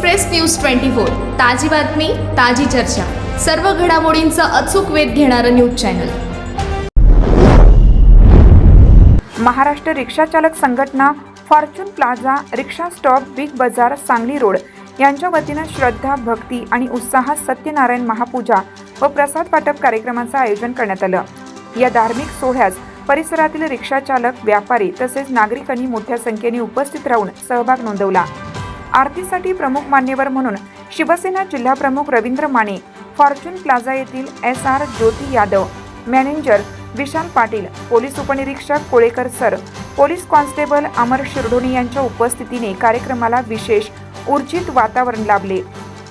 Express news twenty four ताजी बातमी ताजी चर्चा. सर्व घडामोडींचा अचूक वेध घेणारं न्यूज चॅनल. महाराष्ट्र रिक्षा चालक संघटना Fortune Plaza rickshaw stop Big Bazaar Sangli road यांच्या वतीनं श्रद्धा भक्ती आणि उत्साहात सत्यनारायण महापूजा व प्रसाद वाटप कार्यक्रमाचं आयोजन करण्यात आलं. या धार्मिक सोहळ्यास परिसरातील रिक्षा चालक व्यापारी तसेच नागरिकांनी मोठ्या संख्येने उपस्थित राहून सहभाग नोंदवला. आरतीसाठी प्रमुख मान्यवर म्हणून शिवसेना जिल्हाप्रमुख रवींद्र माने फॉर्च्यून प्लाझा येथील S R Jyoti Yadav manager Vishal Patil police उपनिरीक्षक Kolekar sir police constable Amar Shirdhoni यांच्या उपस्थितीने कार्यक्रमाला विशेष ऊर्जित वातावरण लाभले.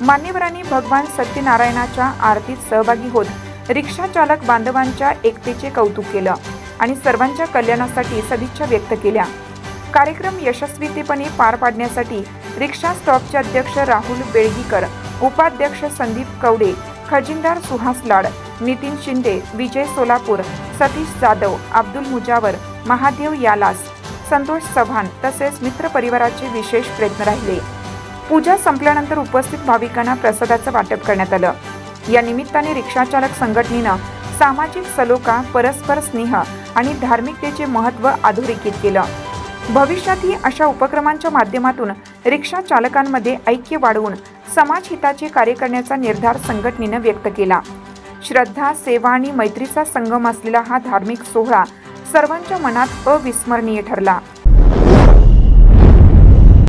मान्यवरांनी भगवान सत्यनारायणाच्या आरतीत सहभागी होत रिक्षा चालक बांधवांच्या एकतेचे कौतुक केलं आणि सर्वांच्या कल्याणासाठी सदिच्छा व्यक्त केल्या. कार्यक्रम यशस्वीतेपणे पार पाडण्यासाठी रिक्षा स्टॉपचे अध्यक्ष राहुल बेळगीकर उपाध्यक्ष संदीप कवडे खजिनदार सुहास लाड नितीन शिंदे विजय सोलापूर सतीश जाधव अब्दुल मुजावर महादेव यालास संतोष चव्हाण तसेच मित्र परिवाराचे विशेष प्रयत्न राहिले. पूजा संपल्यानंतर उपस्थित भाविकांना प्रसादाचं वाटप करण्यात आलं. या निमित्ताने रिक्षाचालक संघटनेनं सामाजिक सलोखा परस्पर स्नेह आणि धार्मिकतेचे महत्त्व अधोरेखित केलं. भविष्यातही अशा उपक्रमांच्या माध्यमातून रिक्षा चालकांमध्ये ऐक्य वाढवून समाजहिताचे कार्य करण्याचा निर्धार संघटनेनं व्यक्त केला. श्रद्धा सेवा आणि मैत्रीचा संगम असलेला हा धार्मिक सोहळा सर्वांच्या मनात अविस्मरणीय ठरला.